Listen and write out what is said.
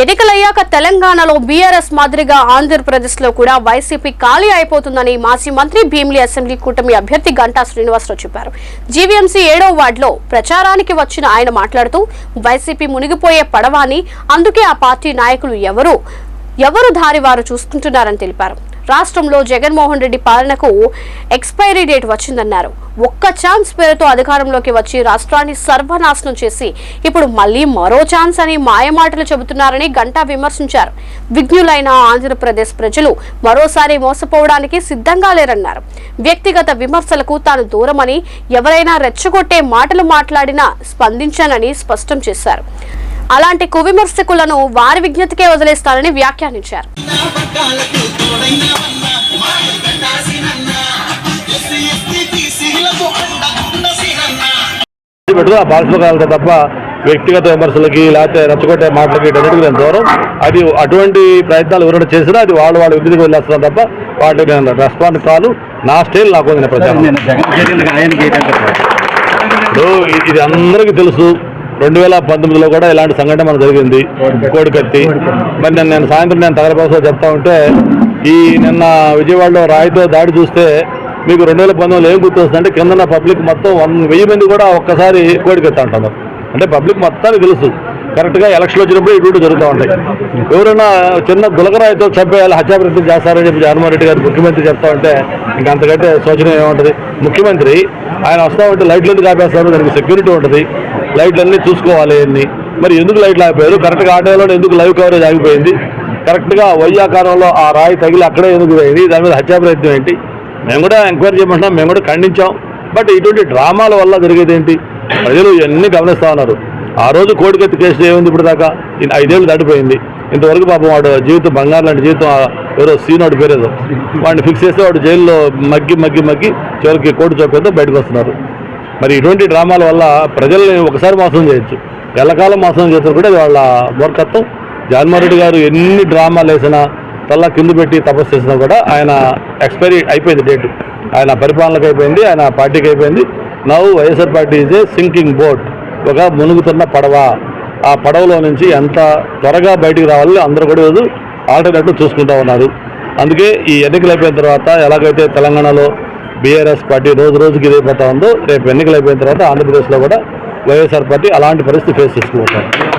ఎన్నికలయ్యాక తెలంగాణలో బీఆర్ఎస్ మాదిరిగా ఆంధ్రప్రదేశ్లో కూడా వైసీపీ ఖాళీ అయిపోతుందని మాజీ మంత్రి భీమిలి అసెంబ్లీ కూటమి అభ్యర్థి గంటా శ్రీనివాసరావు చెప్పారు. జీవీఎంసీ ఏడో వార్డులో ప్రచారానికి వచ్చిన ఆయన మాట్లాడుతూ వైసీపీ మునిగిపోయే పడవాని అందుకే ఆ పార్టీ నాయకులు ఎవరు ఎవరు దారి వారు చూసుకుంటున్నారని తెలిపారు. రాష్ట్రంలో జగన్మోహన్ రెడ్డి పాలనకు ఎక్స్పైరీ డేట్ వచ్చిందన్నారు. ఒక్క ఛాన్స్ పేరుతో అధికారంలోకి వచ్చి రాష్ట్రాన్ని సర్వనాశనం చేసి ఇప్పుడు మళ్ళీ మరో ఛాన్స్ అని మాయమాటలు చెబుతున్నారని గంటా విమర్శించారు. విఘ్నులైన ఆంధ్రప్రదేశ్ ప్రజలు మరోసారి మోసపోవడానికి సిద్ధంగా లేరన్నారు. వ్యక్తిగత విమర్శలకు తాను దూరమని ఎవరైనా రెచ్చగొట్టే మాటలు మాట్లాడినా స్పందించానని స్పష్టం చేశారు. అలాంటి కువిమర్శకులను వారి విజ్ఞతకే వదిలేస్తానని వ్యాఖ్యానించారు. ఆ తప్ప వ్యక్తిగత విమర్శలకి లేకపోతే రెచ్చగొట్టే మాటలకి ఇటన్నిటికీ నేను దూరం. అది అటువంటి ప్రయత్నాలు ఎవరైనా చేసినా అది వాళ్ళు వాళ్ళ విధికి వదిలేస్తున్నాం తప్ప వాటికి నేను రెస్పాండ్ కాను. నా స్టైల్ నాకు ప్రచారం. నేను ఇప్పుడు ఇది అందరికీ తెలుసు. రెండు వేల పంతొమ్మిదిలో కూడా ఇలాంటి సంఘటన మనకు జరిగింది. కోడికత్తి. మరి నేను నేను సాయంత్రం నేను తగలపాసలో చెప్తా ఉంటే ఈ నిన్న విజయవాడలో రాయితో దాడి చూస్తే మీకు రెండు వేల పంతొమ్మిదిలో ఏం గుర్తొస్తుందంటే కిందన పబ్లిక్ మొత్తం వన్ వెయ్యి మంది కూడా ఒక్కసారి కోడికత్తి అంటున్నారు. అంటే పబ్లిక్ మొత్తానికి తెలుసు. కరెక్ట్గా ఎలక్షన్ వచ్చినప్పుడు ఇటువంటి జరుగుతూ ఉంటాయి. ఎవరైనా చిన్న గులకరాయితో చంపేయాలి హత్యాప్రయత్నం చేస్తారని చెప్పి జగన్మోహన్ రెడ్డి గారు ముఖ్యమంత్రి చెప్తా ఉంటే ఇంకా అంతకంటే శోచనీయం ఏముంటుంది? ముఖ్యమంత్రి ఆయన వస్తా ఉంటే లైట్లు ఎందుకు ఆపేస్తారు దానికి సెక్యూరిటీ ఉంటుంది. లైట్లు అన్నీ చూసుకోవాలి అన్ని. మరి ఎందుకు లైట్లు ఆగిపోయారు? కరెక్ట్గా ఆటోలో ఎందుకు లైవ్ కవరేజ్ ఆగిపోయింది? కరెక్ట్గా వైయాకారంలో ఆ రాయి తగిలి అక్కడే ఎందుకు పోయింది? దాని మీద హత్యా ప్రయత్నం ఏంటి? మేము కూడా ఎంక్వైరీ చేయమంటున్నాం మేము కూడా ఖండించాం. బట్ ఇటువంటి డ్రామాల వల్ల జరిగేది ఏంటి? ప్రజలు ఇవన్నీ గమనిస్తూ ఉన్నారు. ఆ రోజు కోడికెత్తి కేసు ఏముంది ఇప్పుడు దాకా ఐదేళ్ళు దాటిపోయింది. ఇంతవరకు పాపం వాడు జీవితం బంగారు లాంటి జీవితం ఎవరో సీనోడు పేరేదో. వాడిని ఫిక్స్ చేస్తే వాడు జైల్లో మగ్గి మగ్గి మగ్గి చివరికి కోర్టు చౌకతో బయటకు వస్తున్నారు. మరి ఇటువంటి డ్రామాల వల్ల ప్రజల్ని ఒకసారి మోసం చేయొచ్చు. ఎల్లకాలం మోసం చేస్తారు కూడా వాళ్ళ మూర్ఖత్వం. జగన్మోహన్ గారు ఎన్ని డ్రామాలు వేసినా తల్ల కింద పెట్టి తపస్సు చేసినా కూడా ఆయన ఎక్స్పైరీ అయిపోయింది డేట్. ఆయన పరిపాలనకు అయిపోయింది ఆయన పార్టీకి అయిపోయింది. నవ్వు Y S R party is a sinking boat. ఒక మునుగుతున్న పడవ. ఆ పడవలో నుంచి ఎంత త్వరగా బయటికి రావాలని అందరూ కూడా ఈరోజు ఆల్టర్నేటివ్ చూసుకుంటూ ఉన్నారు. అందుకే ఈ ఎన్నికలు అయిపోయిన తర్వాత ఎలాగైతే తెలంగాణలో బీఆర్ఎస్ పార్టీ రోజు రోజుకి ఇదైపోతా ఉందో రేపు ఎన్నికలు అయిపోయిన తర్వాత ఆంధ్రప్రదేశ్లో కూడా వైఎస్ఆర్ పార్టీ అలాంటి పరిస్థితి ఫేస్ చేసుకుంటారు